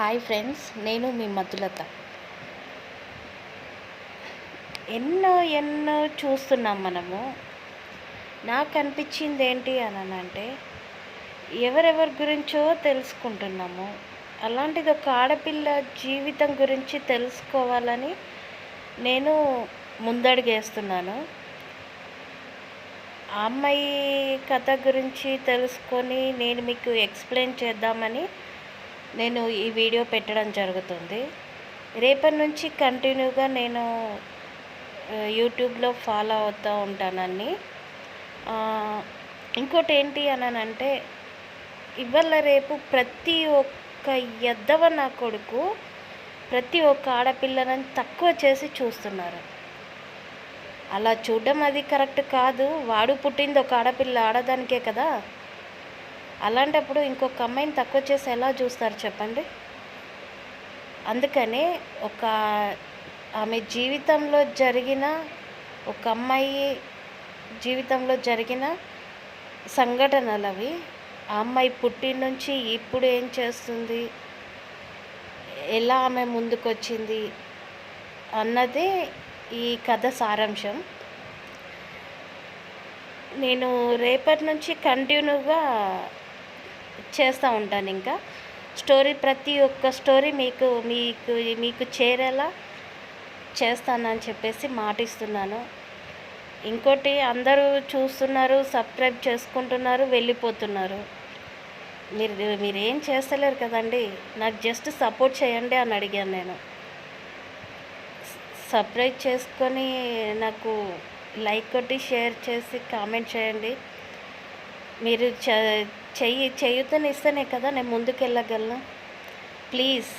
Hi friends నేను మీ మధులత. ఎన్నో ఎన్నో చూస్తున్నాం మనము. నాకు అనిపించింది ఏంటి అని అంటే ఎవరెవరి గురించో తెలుసుకుంటున్నాము. అలాంటిది ఒక ఆడపిల్ల జీవితం గురించి తెలుసుకోవాలని నేను ముందడుగేస్తున్నాను. ఆ అమ్మాయి కథ గురించి తెలుసుకొని నేను మీకు ఎక్స్ప్లెయిన్ చేద్దామని నేను ఈ వీడియో పెట్టడం జరుగుతుంది. రేపటి నుంచి కంటిన్యూగా నేను యూట్యూబ్లో ఫాలో అవుతూ ఉంటానని. ఇంకోటి ఏంటి అనంటే ఇవాళ రేపు ప్రతి ఒక్క ఎద్దవ నా కొడుకు ప్రతి ఒక్క ఆడపిల్లని తక్కువ చేసి చూస్తున్నారు. అలా చూడడం అది కరెక్ట్ కాదు. వాడు పుట్టింది ఒక ఆడపిల్ల ఆడదానికే కదా. అలాంటప్పుడు ఇంకొక అమ్మాయిని తక్కువ చేసి ఎలా చూస్తారు చెప్పండి? అందుకనే ఒక ఆమె జీవితంలో జరిగిన ఒక అమ్మాయి జీవితంలో జరిగిన సంఘటనలు అవి ఆ అమ్మాయి పుట్టిన నుంచి ఇప్పుడు ఏం చేస్తుంది? ఎలా ఆమె ముందుకొచ్చింది? అన్నదే ఈ కథ సారాంశం. నేను రేపటి నుంచి కంటిన్యూగా చేస్తూ ఉంటాను ఇంకా. స్టోరీ ప్రతి ఒక్క స్టోరీ మీకు మీకు మీకు చేరేలా చేస్తానని చెప్పేసి మాటిస్తున్నాను. ఇంకోటి అందరూ చూస్తున్నారు సబ్స్క్రైబ్ చేసుకుంటున్నారు వెళ్ళిపోతున్నారు. మీరు మీరేం చేస్తలేరు కదండి? నాకు జస్ట్ సపోర్ట్ చేయండి అని అడిగాను నేను. సబ్స్క్రైబ్ చేసుకొని నాకు లైక్ కొట్టి షేర్ చేసి కామెంట్ చేయండి. మీరు చ చెయ్యి చేయుతనిస్తేనే కదా నేను ముందుకెళ్ళగలను. ప్లీజ్.